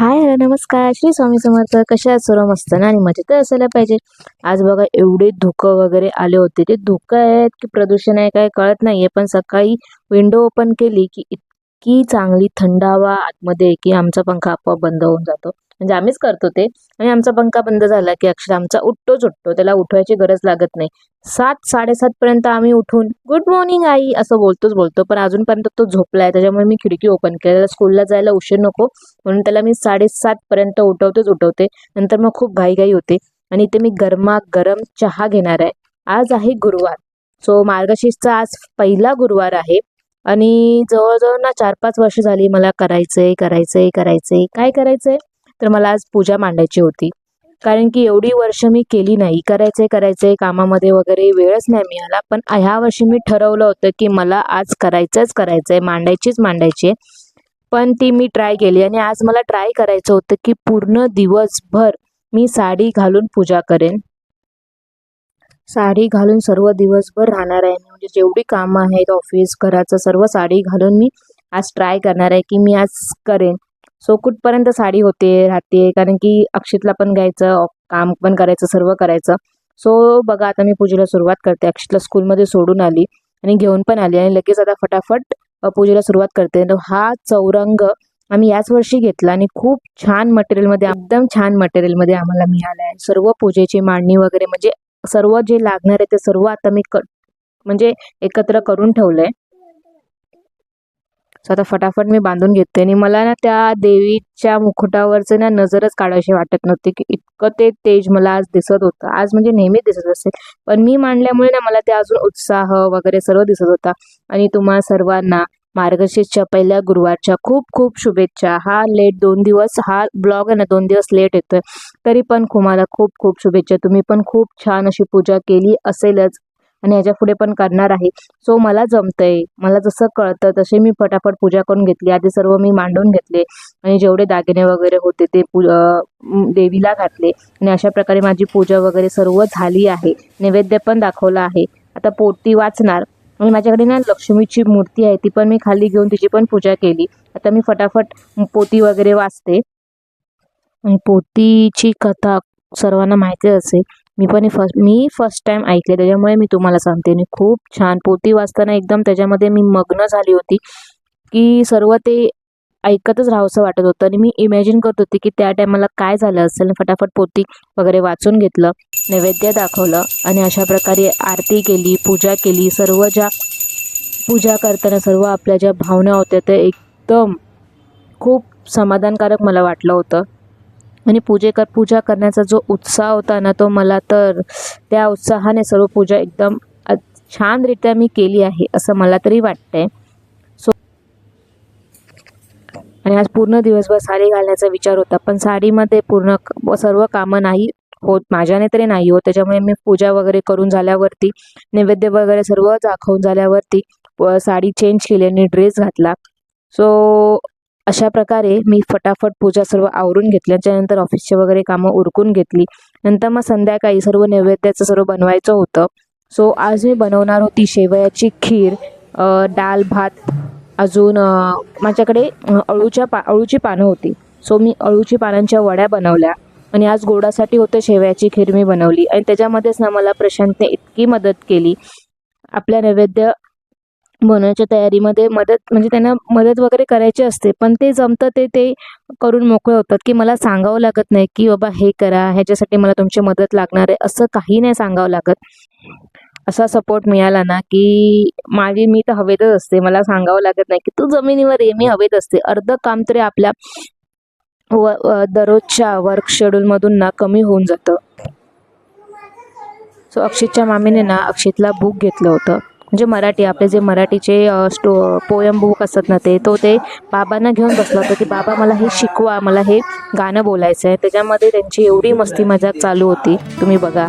हाय नमस्कार. श्री स्वामी समर्थ. कशा सर्व मस्त ना? आणि मजेत असायला पाहिजे. आज बघा एवढे धुकं वगैरे आले होते. ते धुकं आहेत की प्रदूषण आहे काय कळत नाहीये. पण सकाळी विंडो ओपन केली की इतकी चांगली थंड हवा आतमध्ये की आमचा पंखा आपोआप बंद होऊन जातो. म्हणजे आम्हीच करतो ते. आणि आमचा पंखा बंद झाला की अक्षर आमचा उठतोच उठतो त्याला उठवायची गरज लागत नाही. सात साडेसात पर्यंत आम्ही उठून गुड मॉर्निंग आई असं बोलतोच बोलतो. पण अजूनपर्यंत तो झोपलाय. त्याच्यामुळे मी खिडकी ओपन केली. त्याला स्कूलला जायला उशीर नको. म्हणून त्याला मी साडेसात पर्यंत उठवतेच उठवते. नंतर मग खूप घाईघाई होते. आणि इथे मी गरमा गरम चहा घेणार आहे. आज आहे गुरुवार. सो मार्गशीर्षचा आज पहिला गुरुवार आहे. आणि जवळजवळ ना चार पाच वर्ष झाली मला करायचंय करायचंय करायचंय. काय करायचंय? तर मला आज पूजा मांडायची होती. कारण की एवढी वर्ष मी केली नाही. करायचंय करायचंय कामामध्ये वगैरे वेळच नाही मिळाला. पण ह्या वर्षी मी ठरवलं होतं की मला आज करायचंच करायचंय मांडायचीच मांडायची आहे पण ती मी ट्राय केली आणि आज मला ट्राय करायचं होतं की पूर्ण दिवसभर मी साडी घालून पूजा करेन. साडी घालून सर्व दिवसभर राहणार आहे म्हणजे जेवढी कामं आहेत ऑफिस घराचं सर्व साडी घालून मी आज ट्राय करणार आहे की मी आज करेन. सो कुठपर्यंत साडी होते राहते? कारण की अक्षितला पण घ्यायचं काम पण करायचं सर्व करायचं. सो बघा आता मी पूजेला सुरुवात करते. अक्षितला स्कूलमध्ये सोडून आली आणि घेऊन पण आली आणि लगेच आता फटाफट पूजेला सुरुवात करते. तर हा चौरंग आम्ही याच वर्षी घेतला आणि खूप छान मटेरियलमध्ये एकदम छान मटेरियलमध्ये आम्हाला मिळालं आहे. सर्व पूजेची मांडणी वगैरे म्हणजे सर्व जे लागणार आहे ते सर्व आता मी क म्हणजे एकत्र करून ठेवलंय. सो आता फटाफट मी बांधून घेते. आणि मला ना त्या देवीच्या मुकुटावरचं ना नजरच काढावीशी वाटत नव्हती की इतकं ते तेज मला आज दिसत होतं. आज म्हणजे नेहमी दिसत असेल. पण मी मांडल्यामुळे ना मला ते अजून उत्साह वगैरे सर्व दिसत होता. आणि तुम्हा सर्वांना मार्गशीर्षच्या पहिल्या गुरुवारच्या खूप खूप शुभेच्छा. हा लेट दोन दिवस हा ब्लॉग आहे ना दोन दिवस लेट येतोय. तरी पण तुम्हाला खूप खूप शुभेच्छा. तुम्ही पण खूप छान अशी पूजा केली असेलच. आणि याच्यापुढे पण करणार आहे. सो मला जमतंय. मला जसं कळतं तसे मी फटाफट पूजा करून घेतली. आधी सर्व मी मांडून घेतले. आणि जेवढे दागिने वगैरे होते ते पू देवीला घातले. आणि अशा प्रकारे माझी पूजा वगैरे सर्व झाली आहे. नैवेद्य पण दाखवला आहे. आता पोती वाचणार. आणि माझ्याकडे ना लक्ष्मीची मूर्ती आहे. ती पण मी खाली घेऊन तिची पण पूजा केली. आता मी फटाफट पोती वगैरे वाचते. आणि पोतीची कथा सर्वांना माहिती असेल. मी पण फर्स्ट मी फर्स्ट टाईम ऐकले त्याच्यामुळे मी तुम्हाला सांगते. आणि खूप छान पोती वाचताना एकदम त्याच्यामध्ये मी मग्न झाली होती की सर्व ते ऐकतच राहावंसं वाटत होतं. आणि मी इमॅजिन करत होती की त्या टायमाला काय झालं असेल. फटाफट पोती वगैरे वाचून घेतलं नैवेद्य दाखवलं आणि अशा प्रकारे आरती केली पूजा केली. सर्व ज्या पूजा करताना सर्व आपल्या ज्या भावना होत्या त्या एकदम खूप समाधानकारक मला वाटलं होतं. आणि पूजे कर पूजा करण्याचा जो उत्साह होता ना तो मला तर त्या उत्साहाने सर्व पूजा एकदम छानरित्या मी केली आहे असं मला तरी वाटतंय. सो आणि आज पूर्ण दिवसभर साडी घालण्याचा विचार होता पण साडीमध्ये पूर्ण सर्व कामं नाही होत माझ्याने तरी नाही होत. त्याच्यामुळे मी पूजा वगैरे करून झाल्यावरती नैवेद्य वगैरे सर्व दाखवून झाल्यावरती व साडी चेंज केली आणि ड्रेस घातला. सो अशा प्रकारे मी फटाफट पूजा सर्व आवरून घेतल्याच्यानंतर ऑफिसचे वगैरे कामं उरकून घेतली. नंतर मग संध्याकाळी सर्व नैवेद्याचं सर्व बनवायचं होतं. सो आज मी बनवणार होती शेवयाची खीर डाल भात अजून माझ्याकडे अळूच्या पा अळूची पानं होती. सो मी अळूची पानांच्या वड्या बनवल्या. आणि आज गोडासाठी होतं शेवयाची खीर मी बनवली. आणि त्याच्यामध्येच ना मला प्रशांतने इतकी मदत केली. आपल्या नैवेद्य बनवण्याच्या तयारीमध्ये मदत म्हणजे त्यांना मदत वगैरे करायची असते पण ते जमतं ते ते करून मोकळे होतात की मला सांगावं लागत नाही की बाबा हे करा ह्याच्यासाठी मला तुमची मदत लागणार आहे असं काही नाही सांगावं लागत. असा सपोर्ट मिळाला ना की माझी मी तर हवेतच असते मला सांगावं लागत नाही की तू जमिनीवर ये मी हवेत असते. अर्ध काम तरी आपल्या व दररोजच्या वर्क शेड्यूलमधून ना कमी होऊन जातं. सो अक्षितच्या मामीने ना अक्षितला बुक घेतलं होतं. म्हणजे मराठी आपले जे मराठीचे स्टो पोयम बुक असतात ना ते तो ते बाबांना घेऊन बसला होता की बाबा मला हे शिकवा मला हे गाणं बोलायचं आहे. त्याच्यामध्ये त्यांची एवढी मस्ती मजाक चालू होती. तुम्ही बघा.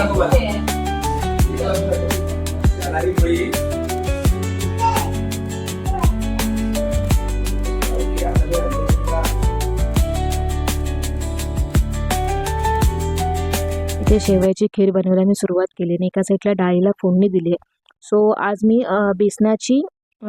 इथे शेवयाची खीर बनवायला मी सुरुवात केली आणि एका साईडला डाळीला फोडणी दिली. सो आज मी बेसनाची अ,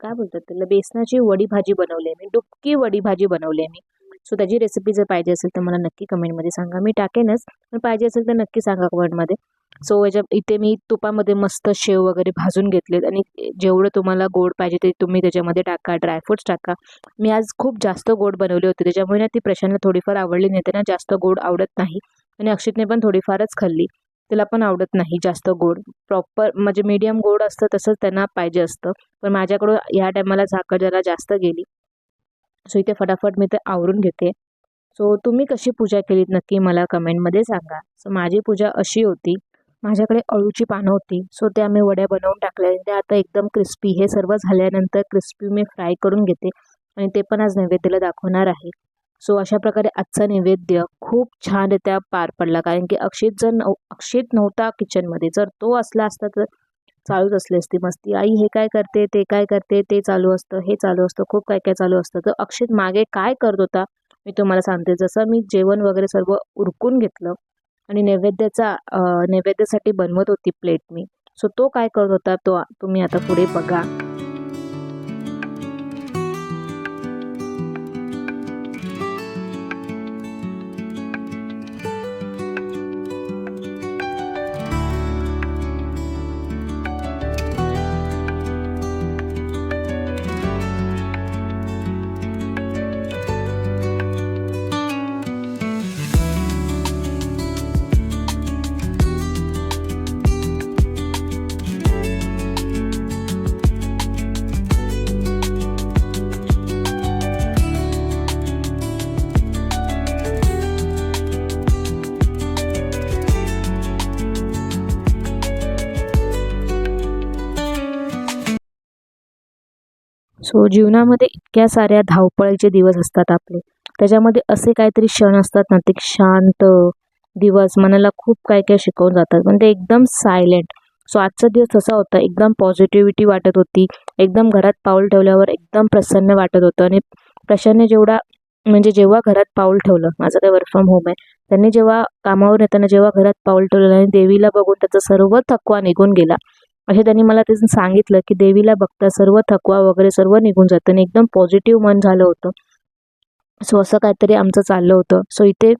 काय बोलतात त्याला? बेसनाची वडी भाजी बनवली आहे. मी डुबकी वडी भाजी बनवली आहे मी. सो त्याची रेसिपी जर पाहिजे असेल तर मला नक्की कमेंटमध्ये सांगा. मी टाकेनच पण पाहिजे असेल तर नक्की सांगा कमेंटमध्ये सो याच्या इथे मी तुपामध्ये मस्त शेव वगैरे भाजून घेतलेत आणि जेवढं तुम्हाला गोड पाहिजे ते तुम्ही त्याच्यामध्ये टाका ड्रायफ्रुट्स टाका. मी आज खूप जास्त गोड बनवले होते त्याच्यामुळे ना ती प्रशांतला थोडीफार आवडली नाही त्यांना जास्त गोड आवडत नाही. आणि अक्षितने पण थोडीफारच खाल्ली. तिला पण आवडत नाही जास्त गोड. प्रॉपर म्हणजे मीडियम गोड असतं तसंच त्यांना पाहिजे असतं. पण माझ्याकडून ह्या टायमाला साखर जरा जास्त गेली. सो इथे फटाफट मी ते आवरून घेते. सो तुम्ही कशी पूजा केलीत नक्की मला कमेंटमध्ये सांगा. सो माझी पूजा अशी होती माझ्याकडे अळूची पानं होती सो त्या मी वड्या बनवून टाकल्या आणि त्या आता एकदम क्रिस्पी हे सर्व झाल्यानंतर क्रिस्पी मी फ्राय करून घेते आणि ते पण आज नैवेद्याला दाखवणार आहे. सो अशा प्रकारे आजचा नैवेद्य खूप छानरित्या पार पडला. कारण की अक्षित जर नव अक्षित नव्हता किचनमध्ये जर तो असला असता तर चालूच असली असती. मस्ती आई हे काय करते ते काय करते ते चालू असतं हे चालू असतं खूप काय काय चालू असतं. तर अक्षित मागे काय करत होता? मी तुम्हाला सांगते. जसं मी जेवण वगैरे सर्व उरकून घेतलं आणि नैवेद्याचा नैवेद्यासाठी बनवत होती प्लेट मी. सो तो काय करत होता? तो तुम्ही आता पुढे बघा. सो जीवनामध्ये इतक्या साऱ्या धावपळीचे दिवस असतात आपले. त्याच्यामध्ये असे काहीतरी क्षण असतात ना ते शांत दिवस मनाला खूप काय काय शिकवून जातात. पण ते एकदम सायलेंट सो आजचा दिवस तसा होता एकदम पॉझिटिव्हिटी वाटत होती. एकदम घरात पाऊल ठेवल्यावर एकदम प्रसन्न वाटत होतं. आणि प्रशांतने जेवढा म्हणजे जेव्हा घरात पाऊल ठेवलं माझं काही वर्क फ्रॉम होम आहे त्यांनी जेव्हा कामावर येताना जेव्हा घरात पाऊल ठेवलं आणि देवीला बघून त्याचा सर्व थकवा निघून गेला असे त्यांनी मला ते सांगितलं की देवीला बघता सर्व थकवा वगैरे सर्व निघून जातं आणि एकदम पॉझिटिव्ह मन झालं होतं. सो असं काहीतरी आमचं चाललं होतं. सो इथे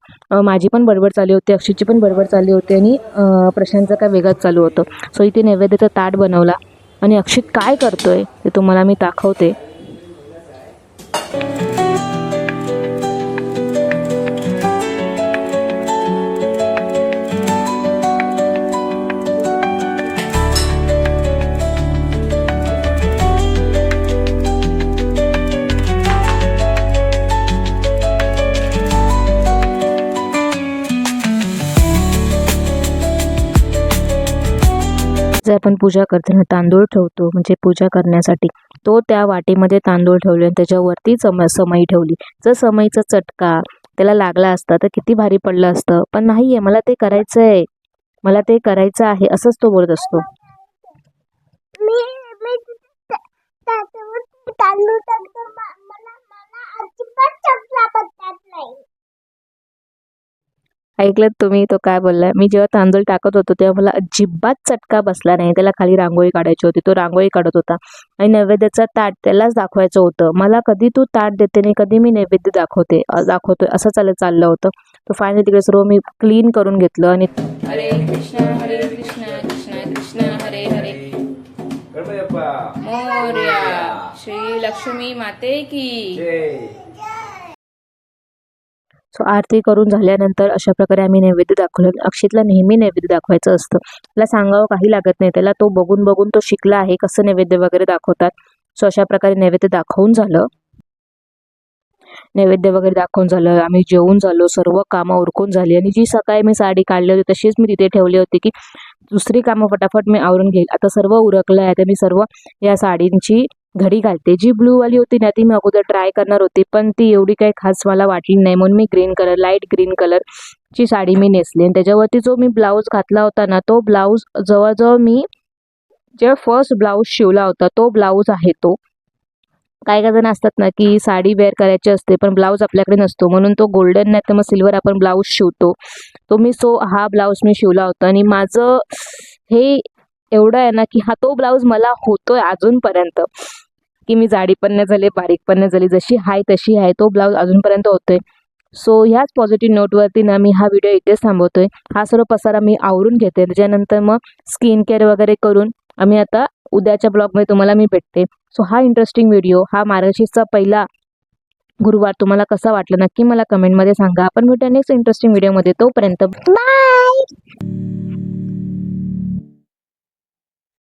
माझी पण बडबड चालली होती अक्षयची पण बडबड चालली होती आणि प्रशांतचं काय वेगळंच चालू होतं. सो इथे नैवेद्याचा ताट बनवला आणि अक्षित काय करतोय ते तुम्हाला मी दाखवते. पूजा करताना तांदूळ ठेवतो म्हणजे पूजा करण्यासाठी. तो त्या वाटीमध्ये तांदूळ ठेवले आणि त्याच्यावरती सम समई ठेवली. जर समईचा चटका त्याला लागला असता तर किती भारी पडलं असतं. पण नाही आहे मला ते करायचं आहे मला ते करायचं आहे असंच तो बोलत असतो. मी तांदूळ ऐकलं तुम्ही तो काय बोलला? मी जेव्हा तांदूळ टाकत होतो तेव्हा मला अजिबात चटका बसला नाही. त्याला खाली रांगोळी काढायची होती. तो रांगोळी काढत होता. आणि नैवेद्याचा ताट त्यालाच दाखवायचं होतं. मला कधी तू ताट देते नाही कधी मी नैवेद्य दाखवते दाखवतोय. असं चालत चाललं होतं. तर फायनली तिकडे सर्व मी क्लीन करून घेतलं आणि हरे कृष्ण हरे कृष्ण कृष्ण कृष्ण हरे हरे. गणपती बाप्पा. मोर्या. श्री लक्ष्मी माते की. जय. सो आरती करून झाल्यानंतर अशा प्रकारे आम्ही नैवेद्य दाखवलं. अक्षितला नेहमी नैवेद्य दाखवायचं असतं. त्याला सांगावं काही लागत नाही. त्याला तो बघून बघून तो शिकला आहे कसं नैवेद्य वगैरे दाखवतात. सो अशा प्रकारे नैवेद्य दाखवून झालं. नैवेद्य वगैरे दाखवून झालं. आम्ही जेवून झालो. सर्व कामं उरकून झाली. आणि जी सकाळी मी साडी काढली होती तशीच मी तिथे ठेवली होती की दुसरी कामं फटाफट मी आवरून घेईल. आता सर्व उरकलं आहे. तर मी सर्व या साडींची घडी घालते. जी ब्लूवाली होती ना ती मी अगोदर ट्राय करणार होती पण ती एवढी काही खास मला वाटली नाही. म्हणून मी ग्रीन कलर लाइट ग्रीन कलरची साडी मी नेसली. आणि त्याच्यावरती जो मी ब्लाऊज घातला होता ना तो ब्लाऊज जवळजवळ मी जेव्हा फर्स्ट ब्लाऊज शिवला होता तो ब्लाऊज आहे तो. काही काही जण असतात ना की साडी वेअर करायची असते पण ब्लाऊज आपल्याकडे नसतो. म्हणून तो गोल्डन नाही तर मग सिल्वर आपण ब्लाऊज शिवतो. तो मी सो हा ब्लाऊज मी शिवला होता. आणि माझं हे एवढं आहे ना की हा तो ब्लाऊज मला होतोय अजूनपर्यंत. की मी जाडी पण नाही झाली बारीक पण नाही झाली जशी आहे तशी आहे तो ब्लाऊज अजूनपर्यंत होतोय. सो ह्याच पॉझिटिव्ह नोटवरती ना मी हा व्हिडिओ इथेच थांबवतोय. हा सर्व पसारा मी आवरून घेते. त्याच्यानंतर मग स्किन केअर वगैरे करून आम्ही आता उद्याच्या ब्लॉगमध्ये तुम्हाला मी भेटते. सो हा इंटरेस्टिंग व्हिडिओ हा मार्गशीर्षचा पहिला गुरुवार तुम्हाला कसा वाटला नक्की मला कमेंटमध्ये सांगा. आपण भेटूया नेक्स्ट इंटरेस्टिंग व्हिडिओमध्ये तोपर्यंत बाय